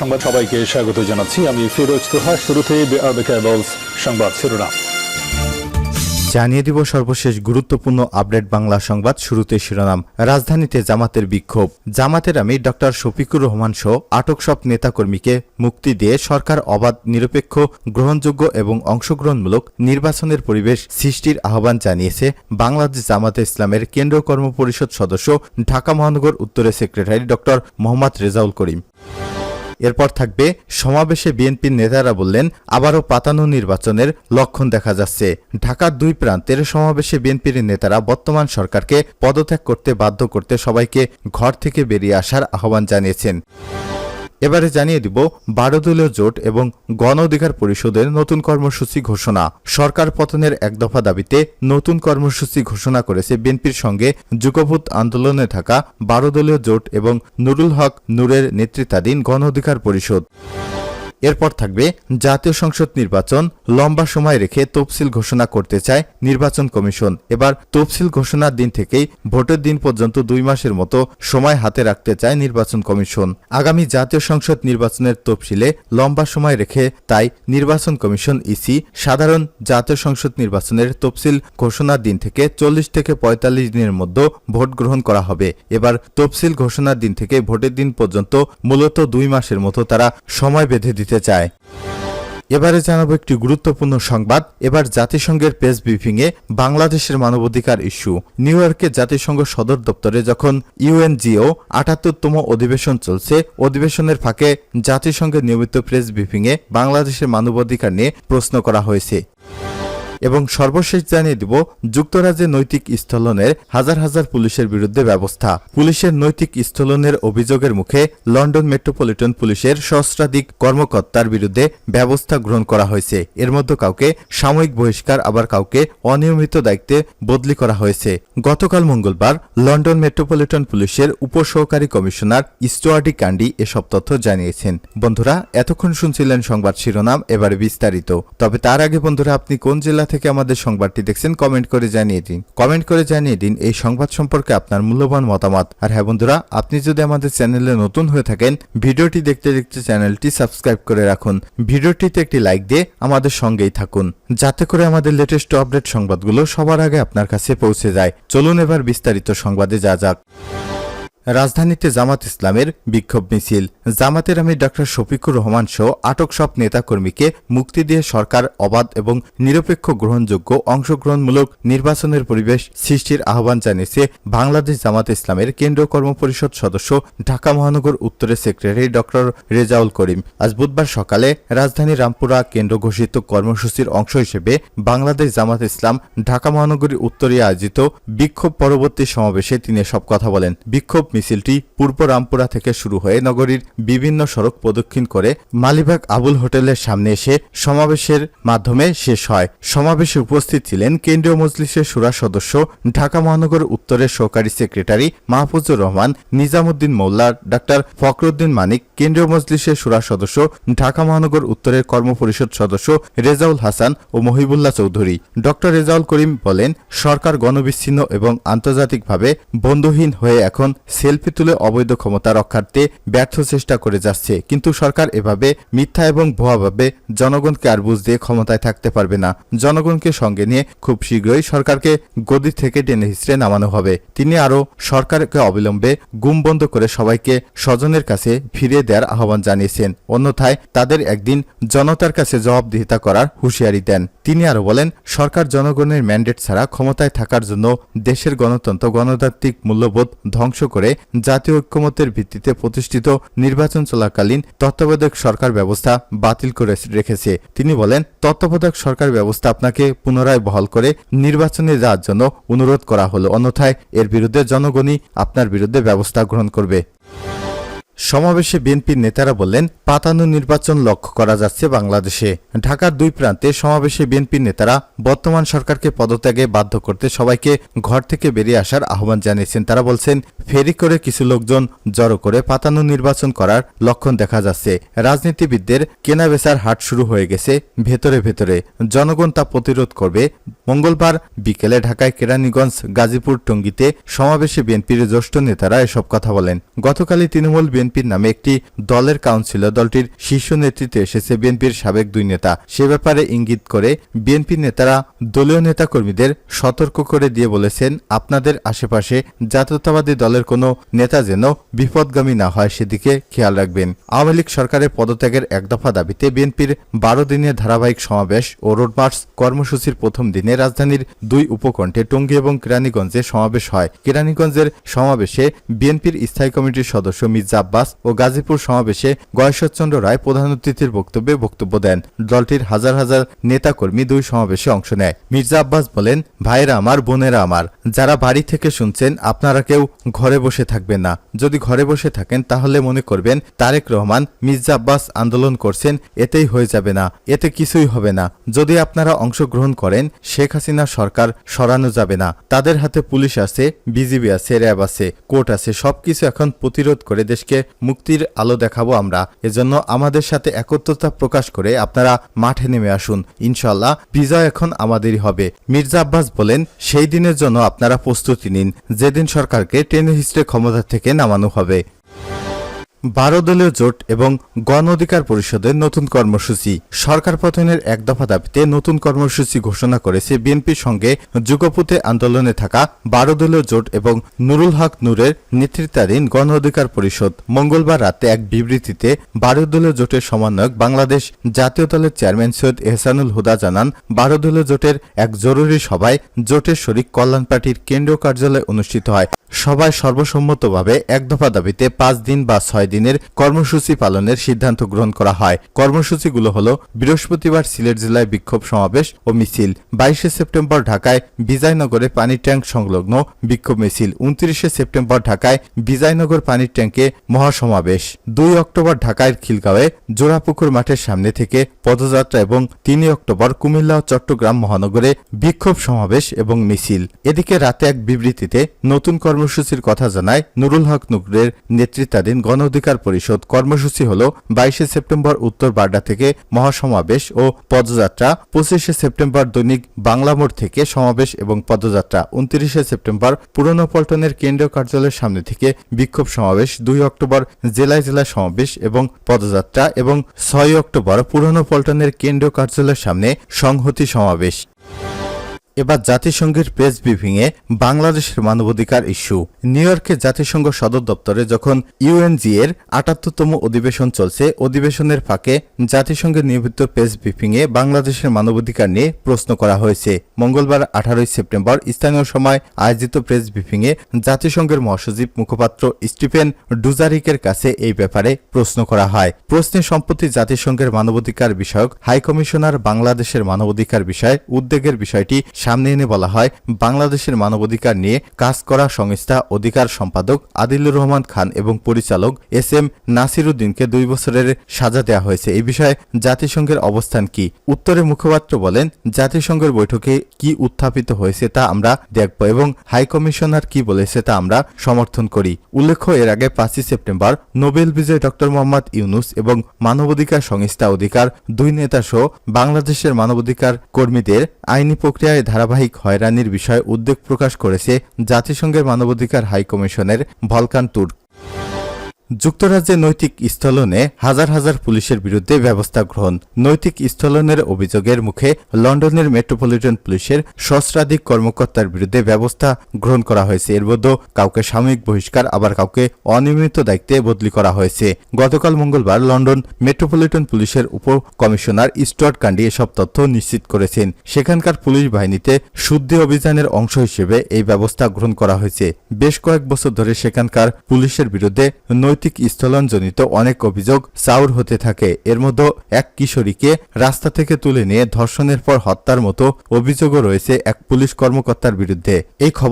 সংবাদ সবাইকে স্বাগত জানাচ্ছি। আমি ফিরোজ তোহা, শুরুতে সংবাদ শিরোনাম। জানিয়ে দিব সর্বশেষ গুরুত্বপূর্ণ আপডেট বাংলা সংবাদ শুরুতে শিরোনাম। রাজধানীতে জামাতের বিক্ষোভ। জামাতের আমি ডক্টর শফিকুর রহমান সহ আটক সব নেতাকর্মীকে মুক্তি দিয়ে সরকার অবাধ, নিরপেক্ষ, গ্রহণযোগ্য এবং অংশগ্রহণমূলক নির্বাচনের পরিবেশ সৃষ্টির আহ্বান জানিয়েছে বাংলাদেশ জামাতে ইসলামের কেন্দ্রীয় কর্মপরিষদ সদস্য, ঢাকা মহানগর উত্তরের সেক্রেটারি ডক্টর মোহাম্মদ রেজাউল করিম। এরপর থাকবে সমাবেশে বিএনপির নেতারা বললেন, আবারও পাতানো নির্বাচনের লক্ষণ দেখা যাচ্ছে। ঢাকার দুই প্রান্তের সমাবেশে বিএনপির নেতারা বর্তমান সরকারকে পদত্যাগ করতে বাধ্য করতে সবাইকে ঘর থেকে বেরিয়ে আসার আহ্বান জানিয়েছেন। এবারে জানিয়ে দিব বারো দলীয় জোট এবং গণ অধিকার পরিষদের নতুন কর্মসূচি ঘোষণা। সরকার পতনের এক দফা দাবিতে নতুন কর্মসূচি ঘোষণা করেছে বিএনপির সঙ্গে যুগভূত আন্দোলনে থাকা বারো দলীয় জোট এবং নুরুল হক নূরের নেতৃত্বাধীন গণ অধিকার পরিষদ। এরপর থাকবে জাতীয় সংসদ নির্বাচন। লম্বা সময় রেখে তফসিল ঘোষণা করতে চায় নির্বাচন কমিশন। এবার তফসিল ঘোষণার দিন থেকেই ভোটের দিন পর্যন্ত দুই মাসের মতো সময় হাতে রাখতে চায় নির্বাচন কমিশন। আগামী জাতীয় সংসদ নির্বাচনের তফসিলে লম্বা সময় রেখে তাই নির্বাচন কমিশন ইসি সাধারণ জাতীয় সংসদ নির্বাচনের তফসিল ঘোষণার দিন থেকে চল্লিশ থেকে পঁয়তাল্লিশ দিনের মধ্যে ভোট গ্রহণ করা হবে। এবার তফসিল ঘোষণার দিন থেকে ভোটের দিন পর্যন্ত মূলত দুই মাসের মতো তারা সময় বেঁধে দিতে চায়। এবারে জানাব একটি গুরুত্বপূর্ণ সংবাদ। এবার জাতিসংঘের প্রেস ব্রিফিংয়ে বাংলাদেশের মানবাধিকার ইস্যু। নিউ ইয়র্কে জাতিসংঘ সদর দপ্তরে যখন ইউএনজিও আটাত্তরতম অধিবেশন চলছে, অধিবেশনের ফাঁকে জাতিসংঘের নিয়মিত প্রেস ব্রিফিংয়ে বাংলাদেশের মানবাধিকার নিয়ে প্রশ্ন করা হয়েছে। এবং সর্বশেষ জানিয়ে দিব যুক্তরাজ্যে নৈতিক স্থলনের হাজার হাজার পুলিশের বিরুদ্ধে ব্যবস্থা। পুলিশের নৈতিক স্থলনের অভিযোগের মুখে লন্ডন মেট্রোপলিটন পুলিশের সহস্রাধিক কর্মকর্তার বিরুদ্ধে ব্যবস্থা গ্রহণ করা হয়েছে। এর মধ্যে কাউকে সাময়িক বহিষ্কার, আবার কাউকে অনিয়মিত দায়িত্বে বদলি করা হয়েছে। গতকাল মঙ্গলবার লন্ডন মেট্রোপলিটন পুলিশের উপসহকারী কমিশনার স্টুয়ার্ডি কান্ডি এসব তথ্য জানিয়েছেন। বন্ধুরা, এতক্ষণ শুনছিলেন সংবাদ শিরোনাম, এবারে বিস্তারিত। তবে তার আগে বন্ধুরা, আপনি কোন জেলা থেকে আমাদের সংবাদটি দেখছেন কমেন্ট করে জানিয়ে দিন। কমেন্ট করে জানিয়ে দিন এই সংবাদ সম্পর্কে আপনার মূল্যবান মতামত। আর হ্যাঁ বন্ধুরা, আপনি যদি আমাদের চ্যানেলে নতুন হয়ে থাকেন, ভিডিওটি দেখতে দেখতে চ্যানেলটি সাবস্ক্রাইব করে রাখুন। ভিডিওটিতে একটি লাইক দিয়ে আমাদের সঙ্গেই থাকুন, যাতে করে আমাদের লেটেস্ট আপডেট সংবাদগুলো সবার আগে আপনার কাছে পৌঁছে যায়। চলুন এবার বিস্তারিত সংবাদে যা যাক। রাজধানীতে জামাত ইসলামের বিক্ষোভ মিছিল। জামাতের আমির ডক্টর শফিকুর রহমান সহ আটক সব নেতাকর্মীকে মুক্তি দিয়ে সরকার অবাধ এবং নিরপেক্ষ গ্রহণযোগ্য অংশগ্রহণমূলক নির্বাচনের পরিবেশ সৃষ্টির আহ্বান জানিয়েছে বাংলাদেশ জামাত ইসলামের কেন্দ্রীয় কর্মপরিষদ সদস্য ঢাকা মহানগর উত্তরের সেক্রেটারি ডক্টর রেজাউল করিম। আজ বুধবার সকালে রাজধানী রামপুরা কেন্দ্র ঘোষিত কর্মসূচির অংশ হিসেবে বাংলাদেশ জামাত ইসলাম ঢাকা মহানগরী উত্তরে আয়োজিত বিক্ষোভ পরবর্তী সমাবেশে তিনি সব কথা বলেন। বিক্ষোভ মিছিলটি পূর্ব রামপুরা থেকে শুরু হয়ে নগরীর বিভিন্ন সড়ক প্রদক্ষিণ করে মালিবাগ আবুল হোটেলের সামনে এসে সমাবেশের মাধ্যমে শেষ হয়। সমাবেশে উপস্থিত ছিলেন কেন্দ্রীয় মজলিসের সুরা সদস্য, ঢাকা মহানগর উত্তরের সহকারী সেক্রেটারি মাহফুজুর রহমান, নিজামুদ্দিন মোল্লা, ডাক্তার ফখরুদ্দিন মানিক, কেন্দ্রীয় মজলিসের সুরা সদস্য, ঢাকা মহানগর উত্তরের কর্মপরিষদ সদস্য রেজাউল হাসান ও মহিবুল্লাহ চৌধুরী। ডক্টর রেজাউল করিম বলেন, সরকার গণবিচ্ছিন্ন এবং আন্তর্জাতিকভাবে বন্ধুহীন হয়ে এখন সেলফি তুলে অবৈধ ক্ষমতা রক্ষার্থে ব্যর্থ চেষ্টা করে যাচ্ছে। কিন্তু সরকার এভাবে মিথ্যা এবং ভুয়াভাবে জনগণকে আর বুঝ দিয়ে ক্ষমতায় থাকতে পারবে না। জনগণকে সঙ্গে নিয়ে খুব শীঘ্রই সরকারকে গদি থেকে টেনে হিসড়ে নামানো হবে। তিনি আরও সরকারকে অবিলম্বে গুম বন্ধ করে সবাইকে স্বজনের কাছে ফিরে দেওয়ার আহ্বান জানিয়েছেন। অন্যথায় তাদের একদিন জনতার কাছে জবাবদিহিতা করার হুঁশিয়ারি দেন। তিনি আরও বলেন, সরকার জনগণের ম্যান্ডেট ছাড়া ক্ষমতায় থাকার জন্য দেশের গণতন্ত্র গণতান্ত্রিক মূল্যবোধ ধ্বংস করে জাতীয় ঐক্যমতের ভিত্তিতে প্রতিষ্ঠিত নির্বাচন চলাকালীন তত্ত্বাবধায়ক সরকার ব্যবস্থা বাতিল করে রেখেছে। তিনি বলেন, তত্ত্বাবধায়ক সরকার ব্যবস্থা আপনাকে পুনরায় বহাল করে নির্বাচনে যাওয়ার জন্য অনুরোধ করা হলো। অন্যথায় এর বিরুদ্ধে জনগণই আপনার বিরুদ্ধে ব্যবস্থা গ্রহণ করবে। সমাবেশে বিএনপির নেতারা বললেন, পাতানো নির্বাচন লক্ষ্য করা যাচ্ছে বাংলাদেশে। ঢাকার দুই প্রান্তে সমাবেশে বিএনপির নেতারা বর্তমান সরকারকে পদত্যাগে বাধ্য করতে সবাইকে ঘর থেকে বেরিয়ে আসার আহ্বান জানিয়েছেন। তারা বলছেন, ফেরি করে কিছু লোকজন জড়ো করে পাতানো নির্বাচন করার লক্ষণ দেখা যাচ্ছে। রাজনীতিবিদদের কেনাবেচার হাট শুরু হয়ে গেছে ভেতরে ভেতরে। জনগণ তা প্রতিরোধ করবে। মঙ্গলবার বিকেলে ঢাকায় কেরানীগঞ্জ, গাজীপুর টঙ্গীতে সমাবেশে বিএনপির জ্যেষ্ঠ নেতারা এসব কথা বলেন। গতকালই তৃণমূল বিএনপির নামে একটি দলের কাউন্সিলর দলটির শীর্ষ নেতৃত্বে এসেছে বিএনপির সাবেক দুই নেতা। সে ব্যাপারে ইঙ্গিত করে বিএনপি নেতারা দলীয় নেতাকর্মীদের সতর্ক করে দিয়ে বলেছেন, আপনাদের আশেপাশে জাতীয়তাবাদী দলের কোনো নেতা যেন বিপদগামী না হয় সেদিকে খেয়াল রাখবেন। আওয়ামী লীগ সরকারের পদত্যাগের এক দফা দাবিতে বিএনপির বারো দিনের ধারাবাহিক সমাবেশ ও রোড মার্চ কর্মসূচির প্রথম দিনে রাজধানীর দুই উপকণ্ঠে টঙ্গী এবং কেরানীগঞ্জে সমাবেশ হয়। কেরানীগঞ্জের সমাবেশে বিএনপির স্থায়ী কমিটির সদস্য মির্জা আব্বাস ও গাজীপুর সমাবেশে গয়েশ্বরচন্দ্র রায় প্রধান অতিথির বক্তব্যে বক্তব্য দেন। দলটির হাজার হাজার নেতাকর্মী দুই সমাবেশে অংশ নেয়। মির্জা আব্বাস বলেন ভাইরা আমার, বোনেরা আমার, যারা বাড়ি থেকে শুনছেন, আপনারা কেউ ঘরে বসে থাকবেন না। যদি ঘরে বসে থাকেন, তাহলে মনে করবেন, তারেক রহমান, মির্জা আব্বাস আন্দোলন করছেন, এতেই হয়ে যাবে না, এতে কিছুই হবে না। যদি আপনারা অংশগ্রহণ করেন, শেখ হাসিনা সরকার সরানো যাবে না। তাদের হাতে পুলিশ আছে, বিজিবি আছে, র্যাব আছে, কোর্ট আছে, সবকিছু এখন প্রতিরোধ করে দেশকে মুক্তির আলো দেখাবো আমরা। এজন্য আমাদের সাথে একত্রতা প্রকাশ করে আপনারা মাঠে নেমে আসুন। ইনশাল্লাহ বিজয় এখন আমাদেরই হবে। মির্জা আব্বাস বলেন, সেই দিনের জন্য আপনারা প্রস্তুতি নিন। যেদিন সরকারকে টেনে হিস্ট্রে ক্ষমতা থেকে নামানো হবে। বারো দলীয় জোট এবং গণ অধিকার পরিষদের নতুন কর্মসূচি। সরকার পতনের এক দফা দাবিতে নতুন কর্মসূচি ঘোষণা করেছে বিএনপির সঙ্গে যুগপুতে আন্দোলনে থাকা বারো দলীয় জোট এবং নুরুল হক নূরের নেতৃত্বাধীন গণ অধিকার পরিষদ। মঙ্গলবার রাতে এক বিবৃতিতে বারো দলীয় জোটের সমন্বয়ক বাংলাদেশ জাতীয় দলের চেয়ারম্যান সৈয়দ এহসানুল হুদা জানান, বারো দলীয় জোটের এক জরুরি সভায় জোটের শরিক কল্যাণ পার্টির কেন্দ্রীয় কার্যালয়ে অনুষ্ঠিত হয়। সভায় সর্বসম্মতভাবে এক দফা দাবিতে পাঁচ দিন বা ছয় দিনের কর্মসূচি পালনের সিদ্ধান্ত গ্রহণ করা হয়। কর্মসূচিগুলো হল বৃহস্পতিবার সিলেট জেলায় বিক্ষোভ সমাবেশ ও মিছিল, বাইশে সেপ্টেম্বর ঢাকায় বিজয়নগরে পানির ট্যাঙ্ক সংলগ্ন বিক্ষোভ মিছিল, উনত্রিশে সেপ্টেম্বর ঢাকায় বিজয়নগর পানির ট্যাঙ্কে মহাসমাবেশ। দুই অক্টোবর ঢাকায় খিলগাঁওয়ে জোড়াপুকুর মাঠের সামনে থেকে পদযাত্রা এবং তিনই অক্টোবর কুমিল্লা ও চট্টগ্রাম মহানগরে বিক্ষোভ সমাবেশ এবং মিছিল। এদিকে রাতে এক বিবৃতিতে নতুন কর্মসূচির কথা জানায় নুরুল হক নুকরের নেতৃত্বাধীন গণ অধিকার পরিষদ কর্মসূচি হল বাইশে সেপ্টেম্বর উত্তর বাড্ডা থেকে মহাসমাবেশ ও পদযাত্রা, পঁচিশে সেপ্টেম্বর দৈনিক বাংলা মোড় থেকে সমাবেশ এবং পদযাত্রা, উনত্রিশে সেপ্টেম্বর পুরনো পল্টনের কেন্দ্রীয় কার্যালয়ের সামনে থেকে বিক্ষোভ সমাবেশ, দুই অক্টোবর জেলায় জেলায় সমাবেশ এবং পদযাত্রা এবং ছয় অক্টোবর পুরনো পল্টনের কেন্দ্রীয় কার্যালয়ের সামনে সংহতি সমাবেশ। এবার জাতিসংঘের প্রেস ব্রিফিংয়ে বাংলাদেশের মানবাধিকার ইস্যু। নিউ ইয়র্কে জাতিসংঘ সদর দপ্তরে যখন ইউএনজি এর আটাত্তরতম অধিবেশন চলছে, অধিবেশনের ফাঁকে জাতিসংঘের নিয়মিত প্রেস ব্রিফিংয়ে বাংলাদেশের মানবাধিকার নিয়ে প্রশ্ন করা হয়েছে। মঙ্গলবার আঠারোই সেপ্টেম্বর স্থানীয় সময় আয়োজিত প্রেস ব্রিফিংয়ে জাতিসংঘের মহাসচিব মুখপাত্র স্টিফেন ডুজারিকের কাছে এই ব্যাপারে প্রশ্ন করা হয়। প্রশ্নে সম্প্রতি জাতিসংঘের মানবাধিকার বিষয়ক হাইকমিশনার বাংলাদেশের মানবাধিকার বিষয়ে উদ্বেগের বিষয়টি সামনে এনে বলা হয়, বাংলাদেশের মানবাধিকার নিয়ে কাজ করা সংস্থা অধিকার সম্পাদক আদিলুর রহমান খান এবং পরিচালক এস এম নাসিরুদ্দিনকে দুই বছরের সাজা দেওয়া হয়েছে। এই বিষয়ে জাতিসংঘের অবস্থান কি? উত্তরে মুখপাত্র বলেন, জাতিসংঘের বৈঠকে কি উত্থাপিত হয়েছে তা আমরা দেখব এবং হাইকমিশনার কি বলেছে তা আমরা সমর্থন করি। উল্লেখ্য, এর আগে পাঁচই সেপ্টেম্বর নোবেল বিজয় ডক্টর মোহাম্মদ ইউনুস এবং মানবাধিকার সংস্থা অধিকার দুই নেতা সহ বাংলাদেশের মানবাধিকার কর্মীদের আইনি প্রক্রিয়ায় ধারাবাহিক হয়রানির বিষয়ে উদ্বেগ প্রকাশ করেছে জাতিসংঘের মানবাধিকার হাইকমিশনের ভলকান তুর্ক। যুক্তরাজ্যে নৈতিক স্থলনে হাজার হাজার পুলিশের বিরুদ্ধে ব্যবস্থা গ্রহণ। নৈতিক স্থলনের অভিযোগের মুখে লন্ডনের মেট্রোপলিটন পুলিশের সহস্রাধিক কর্মকর্তার বিরুদ্ধে ব্যবস্থা গ্রহণ করা হয়েছে। এর মধ্যে কাউকে সাময়িক বহিষ্কার, আবার কাউকে অনিয়মিত দায়িত্বে বদলি করা হয়েছে। গতকাল মঙ্গলবার লন্ডন মেট্রোপলিটন পুলিশের উপ কমিশনার স্টুয়ার্ট কান্ডি এসব তথ্য নিশ্চিত করেছেন। সেখানকার পুলিশ বাহিনীতে শুদ্ধি অভিযানের অংশ হিসেবে এই ব্যবস্থা গ্রহণ করা হয়েছে। বেশ কয়েক বছর ধরে সেখানকার পুলিশের বিরুদ্ধে নৈতিক স্থলনজনিত অনেক অভিযোগ চাউর হতে থাকে। এর মধ্যে এক কিশোরীকে রাস্তা থেকে তুলে নিয়ে ধর্ষণের পর হত্যার মতো অভিযোগও রয়েছে এক পুলিশ কর্মকর্তার বিরুদ্ধে। এই খবর